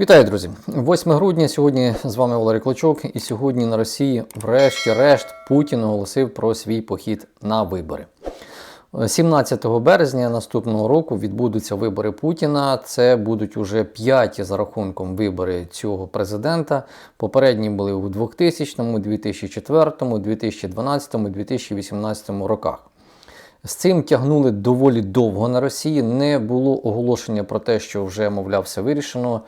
Вітаю, друзі! 8 грудня. Сьогодні з вами Валерій Клочок. І сьогодні на Росії, врешті-решт, Путін оголосив про свій похід на вибори. 17 березня наступного року відбудуться вибори Путіна. Це будуть уже п'яті за рахунком вибори цього президента. Попередні були у 2000, 2004, 2012, 2018 роках. З цим тягнули доволі довго на Росії. Не було оголошення про те, що вже, мовляв, все вирішено.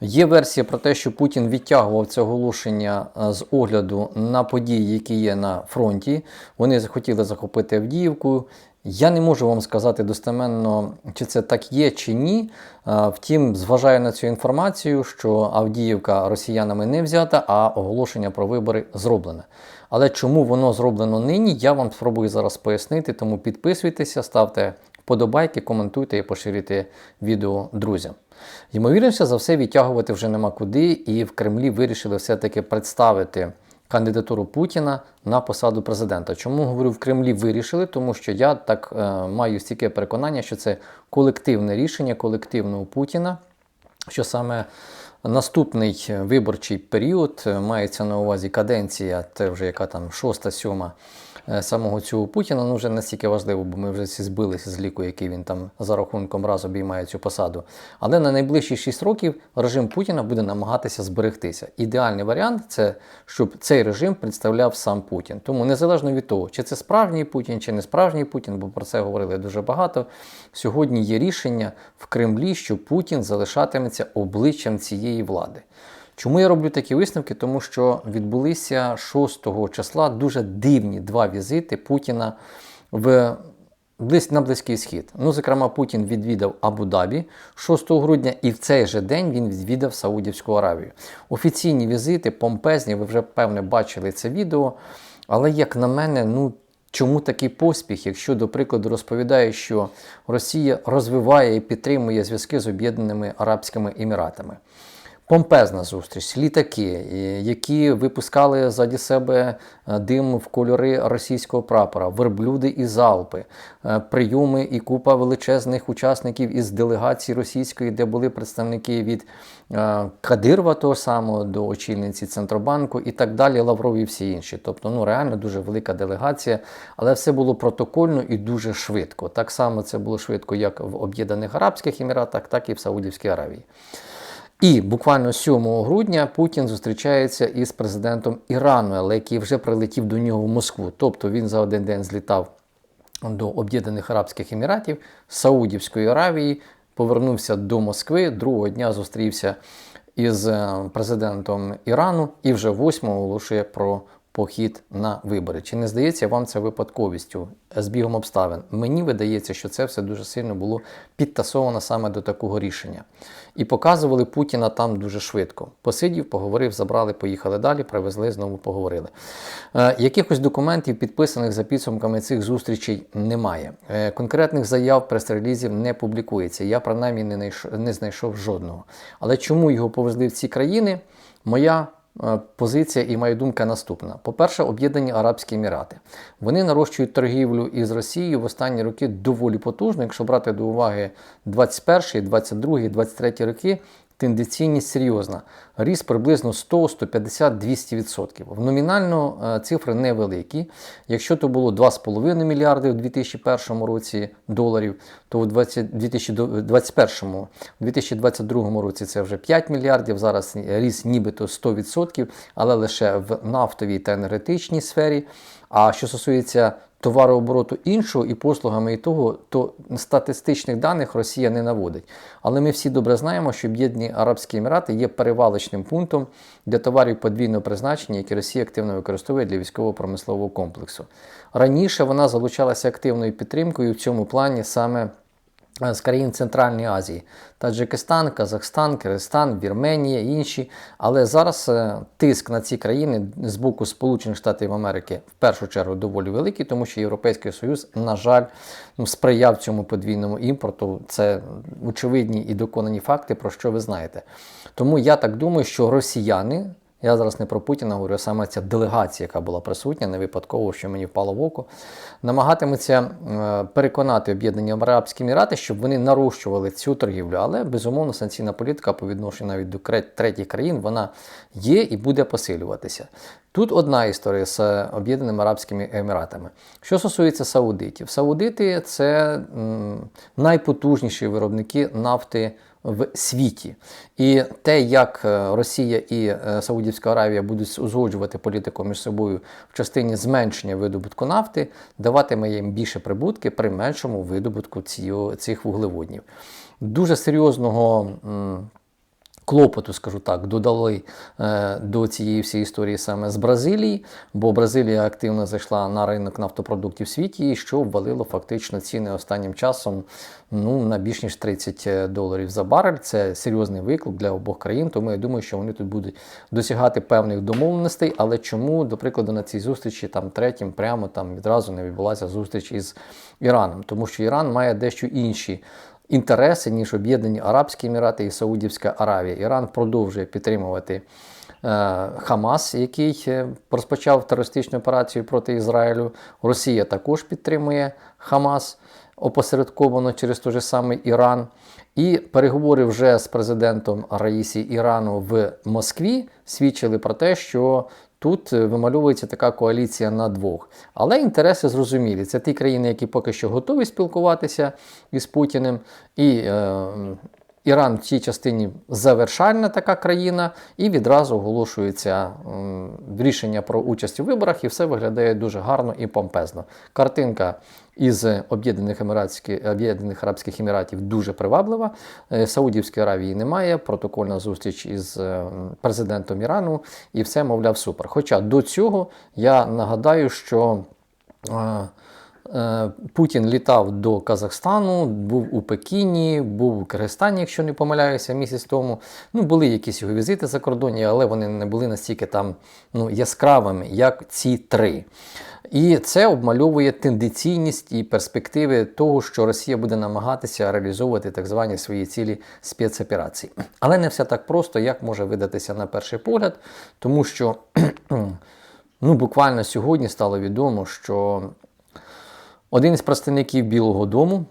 Є версія про те, що Путін відтягував це оголошення е, з огляду на події, які є на фронті. Вони захотіли захопити Авдіївку. Я не можу вам сказати достеменно, чи це так є, чи ні. Е, Втім, зважаю на цю інформацію, що Авдіївка росіянами не взята, а оголошення про вибори зроблене. Але чому воно зроблено нині, я вам спробую зараз пояснити. Тому підписуйтеся, ставте вподобайки, коментуйте і поширюйте відео друзям. Ймовірніше за все, відтягувати вже нема куди, і в Кремлі вирішили все-таки представити кандидатуру Путіна на посаду президента. Чому говорю в Кремлі вирішили? Тому що я так е, маю стільки переконання, що це колективне рішення колективного Путіна, що саме. Наступний виборчий період е, мається на увазі каденція, це вже яка там шоста, сьома е, самого цього Путіна. Ну вже настільки важливо, бо ми вже всі збилися з ліку, який він там за рахунком раз обіймає цю посаду. Але на найближчі 6 років режим Путіна буде намагатися зберегтися. Ідеальний варіант це щоб цей режим представляв сам Путін. Тому незалежно від того, чи це справжній Путін, чи не справжній Путін, бо про це говорили дуже багато. Сьогодні є рішення в Кремлі, що Путін залишатиметься обличчям цієї влади. Чому я роблю такі висновки? Тому що відбулися 6 числа дуже дивні два візити Путіна в на Близький Схід. Ну, зокрема, Путін відвідав Абу-Дабі 6 грудня, і в цей же день він відвідав Саудівську Аравію. Офіційні візити, помпезні, ви вже певне бачили це відео. Але, як на мене, ну. Чому такий поспіх, якщо, до прикладу, розповідає, що Росія розвиває і підтримує зв'язки з Об'єднаними Арабськими Еміратами? Помпезна зустріч, літаки, е, які випускали ззаді себе е, дим в кольори російського прапора, верблюди і залпи, е, прийоми і купа величезних учасників із делегації російської, де були представники від Кадирова того самого до очільниці Центробанку і так далі, Лавров і всі інші. Тобто, ну реально дуже велика делегація, але все було протокольно і дуже швидко. Так само це було швидко, як в Об'єднаних Арабських Еміратах, так і в Саудівській Аравії. І буквально 7 грудня Путін зустрічається із президентом Ірану, але який вже прилетів до нього в Москву. Тобто він за один день злітав до Об'єднаних Арабських Еміратів, Саудівської Аравії, повернувся до Москви. Другого дня зустрівся із е, президентом Ірану і вже 8 оголошує про похід на вибори. Чи не здається вам це випадковістю збігом обставин? Мені видається, що це все дуже сильно було підтасовано саме до такого рішення. І показували Путіна там дуже швидко. Посидів, поговорив, забрали, поїхали далі, привезли, знову поговорили. Е, якихось документів, підписаних за підсумками цих зустрічей, немає. Е, конкретних заяв прес-релізів не публікується. Я принаймні не знайшов, не знайшов жодного. Але чому його повезли в ці країни? Моя Е, позиція і моя думка наступна: по-перше, Об'єднані Арабські Емірати. Вони нарощують торгівлю із Росією в останні роки доволі потужно. Якщо брати до уваги 21, 22, 23 роки, тенденційність серйозна. Ріст приблизно 100, 150, 200%. В номінально е, цифри невеликі. Якщо то було 2,5 мільярди у 2001 році доларів, то у 2021, 2022 році це вже 5 мільярдів. Зараз ріст нібито 100%, але лише в нафтовій та енергетичній сфері. А що стосується товарообороту іншого і послугами і того, то статистичних даних Росія не наводить. Але ми всі добре знаємо, що Об'єднані Арабські Емірати є перевалочним пунктом для товарів подвійного призначення, які Росія активно використовує для військово-промислового комплексу. Раніше вона залучалася активною підтримкою в цьому плані саме. З країн Центральної Азії, Таджикистан, Казахстан, Киргизстан, Вірменія інші. Але зараз е, тиск на ці країни з боку Сполучених Штатів Америки в першу чергу доволі великий, тому що Європейський Союз, на жаль, ну, сприяв цьому подвійному імпорту. Це очевидні і доконані факти, про що ви знаєте. Тому я так думаю, що росіяни Я зараз не про Путіна говорю, а саме ця делегація, яка була присутня, не випадково, що мені впало в око, намагатиметься е, переконати Об'єднані Арабські Емірати, щоб вони нарощували цю торгівлю. Але безумовно санкційна політика по відношенню навіть до третіх країн вона є і буде посилюватися. Тут одна історія з Об'єднаними Арабськими Еміратами. Що стосується саудитів, саудити це найпотужніші виробники нафти в світі. І те, як е, Росія і е, Саудівська Аравія будуть узгоджувати політику між собою в частині зменшення видобутку нафти, даватиме їм більше прибутки при меншому видобутку цих вуглеводнів. Дуже серйозного. Клопоту, скажу так, додали е, до цієї всієї історії саме з Бразилії, бо Бразилія активно зайшла на ринок нафтопродуктів в світі, що ввалило фактично ціни останнім часом ну, на більш ніж 30 доларів за барель. Це серйозний виклик для обох країн, тому я думаю, що вони тут будуть досягати певних домовленостей. Але чому, до прикладу, на цій зустрічі там третім прямо там відразу не відбулася зустріч із Іраном, тому що Іран має дещо інші інтереси, ніж Об'єднані Арабські Емірати і Саудівська Аравія. Іран продовжує підтримувати е, Хамас, який е, розпочав терористичну операцію проти Ізраїлю. Росія також підтримує Хамас опосередковано через той же самий Іран. І переговори вже з президентом Раїсі Ірану в Москві свідчили про те, що тут е, вимальовується така коаліція на двох. Але інтереси зрозумілі. Це ті країни, які поки що готові спілкуватися із Путіним. І е, Іран в цій частині завершальна така країна, і відразу оголошується рішення про участь у виборах, і все виглядає дуже гарно і помпезно. Картинка із Об'єднаних Об'єднаних Арабських Еміратів дуже приваблива. Е, Саудівської Аравії немає. Протокольна зустріч із е, президентом Ірану, і все, мовляв, супер. Хоча до цього я нагадаю, що. Е, Путін літав до Казахстану, був у Пекіні, був у Киргизстані, якщо не помиляюся, місяць тому. Ну, були якісь його візити за кордоні, але вони не були настільки там ну, яскравими, як ці три. І це обмальовує тенденційність і перспективи того, що Росія буде намагатися реалізовувати так звані свої цілі спецоперації. Але не все так просто, як може видатися на перший погляд, тому що ну, буквально сьогодні стало відомо, що один із представників Білого Дому,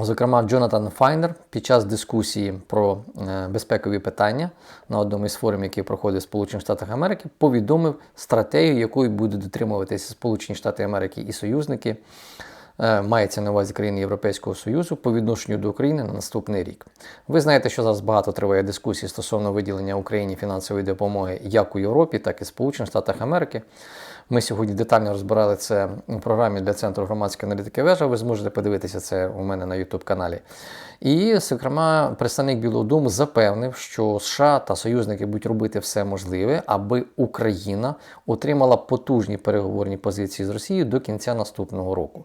зокрема Джонатан Файнер, під час дискусії про е, безпекові питання на одному із форумів, який проходив в Сполучених Америки, повідомив стратегію, якою будуть дотримуватися Сполучені Штати Америки і союзники. е, Мається на увазі країни Європейського Союзу по відношенню до України на наступний рік. Ви знаєте, що зараз багато триває дискусій стосовно виділення Україні фінансової допомоги як у Європі, так і Сполучених Штатах Америки. Ми сьогодні детально розбирали це у програмі для Центру громадської аналітики вежа. Ви зможете подивитися це у мене на YouTube каналі. І, зокрема, представник Білого Дому запевнив, що США та союзники будуть робити все можливе, аби Україна отримала потужні переговорні позиції з Росією до кінця наступного року.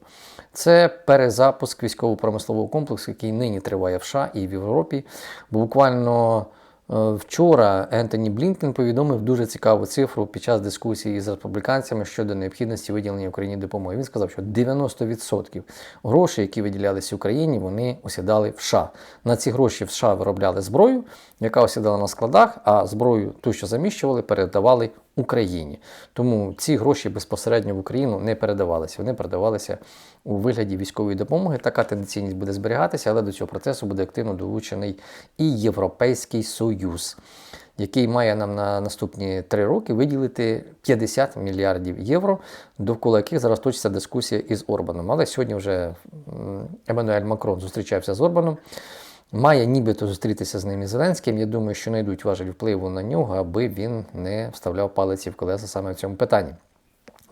Це перезапуск військово-промислового комплексу, який нині триває в США і в Європі. Буквально Вчора Ентоні Блінкен повідомив дуже цікаву цифру під час дискусії з республіканцями щодо необхідності виділення Україні допомоги. Він сказав, що 90% грошей, які виділялися Україні, вони осідали в США. На ці гроші в США виробляли зброю, яка осідала на складах, а зброю, ту, що заміщували, передавали Україні. Тому ці гроші безпосередньо в Україну не передавалися. Вони передавалися у вигляді військової допомоги. Така тенденційність буде зберігатися, але до цього процесу буде активно долучений і Європейський Союз, який має нам на наступні три роки виділити 50 мільярдів євро, довкола яких зараз точиться дискусія із Орбаном. Але сьогодні вже Еммануель Макрон зустрічався з Орбаном. Має нібито зустрітися з ним і Зеленським. Я думаю, що знайдуть важель впливу на нього, аби він не вставляв палиці в колеса саме в цьому питанні.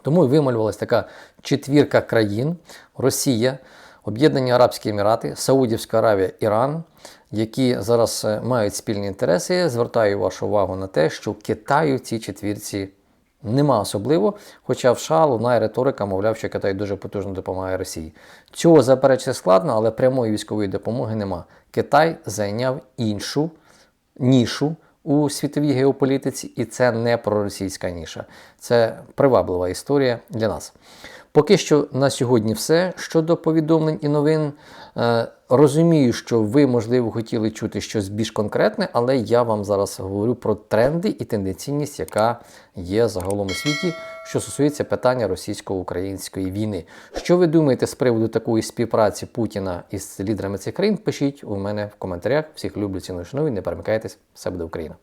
Тому і вималювалася така четвірка країн: Росія, Об'єднані Арабські Емірати, Саудівська Аравія, Іран, які зараз е, мають спільні інтереси. Звертаю вашу увагу на те, що Китаю в цій четвірці нема особливо, хоча в США лунає риторика, мовляв, що Китай дуже потужно допомагає Росії. Цього заперечити складно, але прямої військової допомоги нема. Китай зайняв іншу нішу у світовій геополітиці, і це не проросійська ніша. Це приваблива історія для нас. Поки що на сьогодні все щодо повідомлень і новин. Розумію, що ви, можливо, хотіли чути щось більш конкретне, але я вам зараз говорю про тренди і тенденційність, яка є загалом у світі, що стосується питання російсько-української війни. Що ви думаєте з приводу такої співпраці Путіна із лідерами цих країн? Пишіть у мене в коментарях. Всіх люблю ціну шаную, не перемикайтесь, все буде Україна.